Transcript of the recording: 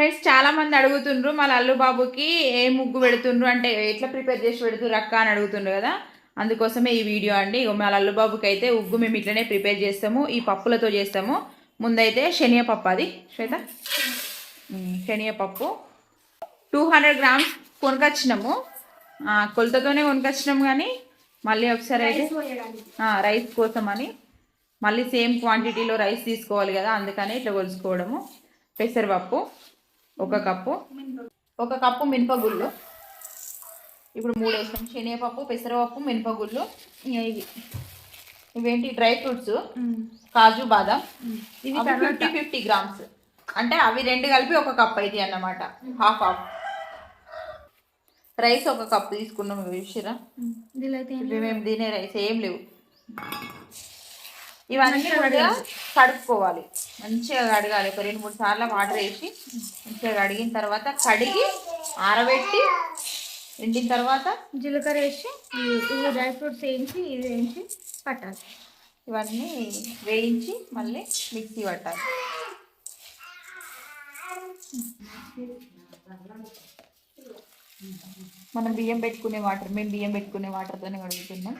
Friends చాలా మంది అడుగుతుండ్రు మా లల్లు బాబుకి ఏ ముగ్గు పెడుతుండ్రు? అంటే ఎట్లా ప్రిపేర్ చేసి పెడుతుర్రు అక్క? అని అడుగుతుండ్రు కదా. అందుకోసమే ఈ వీడియో అండి. మా లల్లు బాబుకి అయితే ఉగ్గు మేము ఇట్లనే ప్రిపేర్ చేస్తాము ఈ పప్పులతో చేస్తాము. ముందైతే శనగపప్పు అది. శ్వేత? ఉమ్, శనగపప్పు టూ హండ్రెడ్ గ్రామ్స్ కొనుకొచ్చినాము. కొలతతోనే కొనుకొచ్చినాము కానీ మళ్ళీ ఒకసారి అయితే రైస్ కోసం అని. మళ్ళీ సేమ్ క్వాంటిటీలో రైస్ తీసుకోవాలి కదా అందుకని ఇట్లా కొలుసుకోవడము పెసరపప్పు. ఒక కప్పు. ఒక కప్పు మినపగుళ్ళు. ఇప్పుడు మూడు వేసాం శనగపప్పు పెసరపప్పు మినపగుళ్ళు. ఇవి. ఇవేంటి? Dry fruits. కాజు బాదం. ఇవి ఫిఫ్టీ ఫిఫ్టీ గ్రామ్స్. అంటే అవి రెండు కలిపి ఒక కప్ అయితే అన్నమాట. Half half. రైస్ ఒక కప్ తీసుకున్నాం. చూసిరా మేము. తినే రైస్ ఏం లేవు. ఇవన్నీ కూడా కడుక్కోవాలి. మంచిగా కడగాలి. ఒక రెండు మూడు సార్లు వాటర్ వేసి మంచిగా కడిగిన తర్వాత కడిగి ఆరబెట్టి ఎండిన తర్వాత జీలకర్ర వేసి ఇవి డ్రై ఫ్రూట్స్ వేయించి ఇది వేయించి పట్టాలి. ఇవన్నీ వేయించి మళ్ళీ మిక్సీ పట్టాలి. మనం బియ్యం పెట్టుకునే వాటర్ మేము బియ్యం పెట్టుకునే వాటర్తోనే కడుగుతున్నాం.